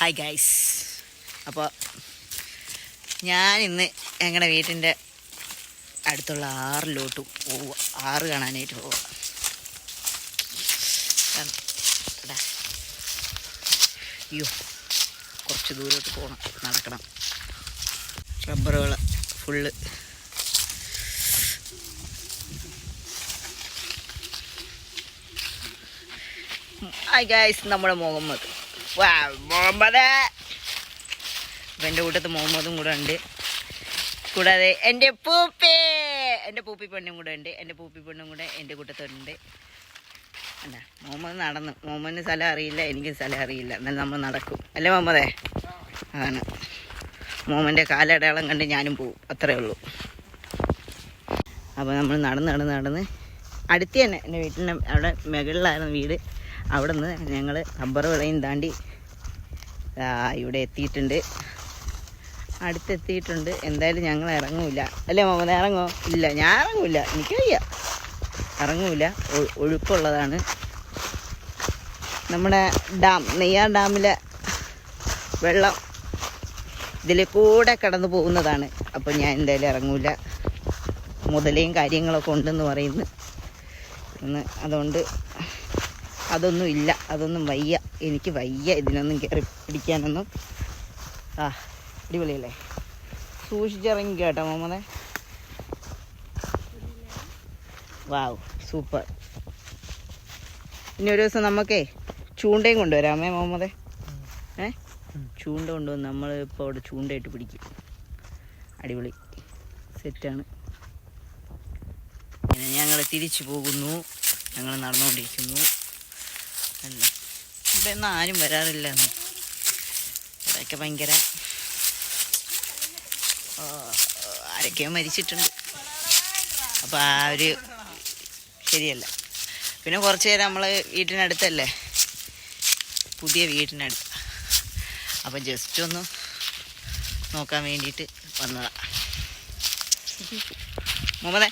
Hi guys അപ്പോൾ ഞാൻ ഇന്ന് ഞങ്ങളുടെ വീട്ടിന്റെ അടുത്തുള്ള ആറിലോട്ട് പോവുക ആറ് കാണാനായിട്ട് പോവുക അയ്യോ. കുറച്ച് ദൂരോട്ട് പോകണം നടക്കണം. റബ്ബറുകൾ ഫുള്ള്. ഹായ് ഗൈസ് നമ്മുടെ മുഹമ്മദ്. മുഹമ്മദ് എന്റെ കൂട്ടത്ത് മുഹമ്മദും കൂടെ ഉണ്ട്. കൂടാതെ എന്റെ പൂപ്പി. എന്റെ പൂപ്പി പെണ്ണും കൂടെ ഉണ്ട്. എന്റെ പൂപ്പി പെണ്ണും കൂടെ എന്റെ കൂട്ടത്തുണ്ട് അല്ല മുഹമ്മദ് നടന്നു. മുഹമ്മദിന് സ്ഥലം അറിയില്ല എനിക്ക് സ്ഥലം അറിയില്ല. എന്നാലും നമ്മൾ നടക്കും. അല്ലേ മുഹമ്മദേ? അതാണ് മോമന്റെ കാലടയാളം കണ്ട് ഞാനും പോവും. അത്രേ ഉള്ളൂ. അപ്പോൾ നമ്മൾ നടന്ന് നടന്ന് നടന്ന് അടുത്ത് തന്നെ എന്റെ വീട്ടിന്റെ അവിടെ മുകളിലായിരുന്നു വീട്. അവിടെ നിന്ന് ഞങ്ങൾ റബ്ബർ വിളയും താണ്ടി ഇവിടെ എത്തിയിട്ടുണ്ട്. അടുത്തെത്തിയിട്ടുണ്ട്. എന്തായാലും ഞങ്ങൾ ഇറങ്ങൂല. അല്ലേ മമത ഇറങ്ങോ? ഇല്ല ഞാൻ ഇറങ്ങൂല. എനിക്ക് വയ്യ ഇറങ്ങൂല ഒഴുക്കുള്ളതാണ്. നമ്മുടെ ഡാം നെയ്യാർ ഡാമിലെ വെള്ളം ഇതിൽ കൂടെ കടന്നു പോകുന്നതാണ്. അപ്പോൾ ഞാൻ എന്തായാലും ഇറങ്ങൂല. മുതലയും കാര്യങ്ങളൊക്കെ ഉണ്ടെന്ന് പറയുന്നു. അതുകൊണ്ട് അതൊന്നും ഇല്ല. അതൊന്നും വയ്യ. എനിക്ക് വയ്യ ഇതിനൊന്നും കയറി പിടിക്കാനൊന്നും. ആ അടിപൊളിയല്ലേ? സൂക്ഷിച്ചിറങ്ങി കേട്ടോ മോമതെ വാവ് സൂപ്പർ. ഇനി ഒരു ദിവസം നമുക്കേ ചൂണ്ടയും കൊണ്ടുവരാമേ മോമതെ ഏ? ചൂണ്ട കൊണ്ടുവന്ന് നമ്മൾ ഇപ്പോൾ അവിടെ ചൂണ്ടയിട്ട് പിടിക്കും. അടിപൊളി. സെറ്റാണ്. ഞങ്ങൾ തിരിച്ചു പോകുന്നു. ഞങ്ങൾ നടന്നുകൊണ്ടിരിക്കുന്നു. ഇവിടെ ഒന്നും ആരും വരാറില്ല എന്ന് ഇവിടെയൊക്കെ ഭയങ്കര ആരൊക്കെയോ മരിച്ചിട്ടുണ്ട്. അപ്പോൾ ആ ഒരു ശരിയല്ല. പിന്നെ കുറച്ച് നേരം നമ്മൾ വീട്ടിനടുത്തല്ലേ? പുതിയ വീട്ടിനടുത്ത് അപ്പം ജസ്റ്റ് ഒന്ന് നോക്കാൻ വേണ്ടിയിട്ട് വന്നതാ. മുഹമ്മദേ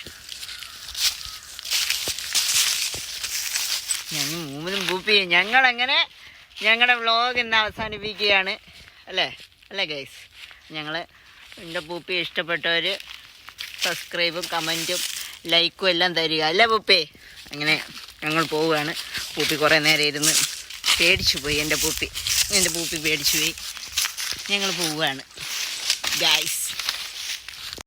ഞങ്ങൾ മൂന്നും പൂപ്പി ഞങ്ങളങ്ങനെ ഞങ്ങളുടെ വ്ളോഗ് ഇന്ന് അവസാനിപ്പിക്കുകയാണ്. അല്ലേ? അല്ലേ ഗൈസ് ഞങ്ങൾ എന്റെ പൂപ്പി ഇഷ്ടപ്പെട്ടവർ സബ്സ്ക്രൈബും കമന്റും ലൈക്കും എല്ലാം തരിക. അല്ലേ പൂപ്പി? അങ്ങനെ ഞങ്ങൾ പോവുകയാണ്. പൂപ്പി കുറേ നേരം ഇരുന്ന് പേടിച്ചു പോയി എന്റെ പൂപ്പി. എന്റെ പൂപ്പി പേടിച്ചു പോയി. ഞങ്ങൾ പോവുകയാണ്. ഗൈസ്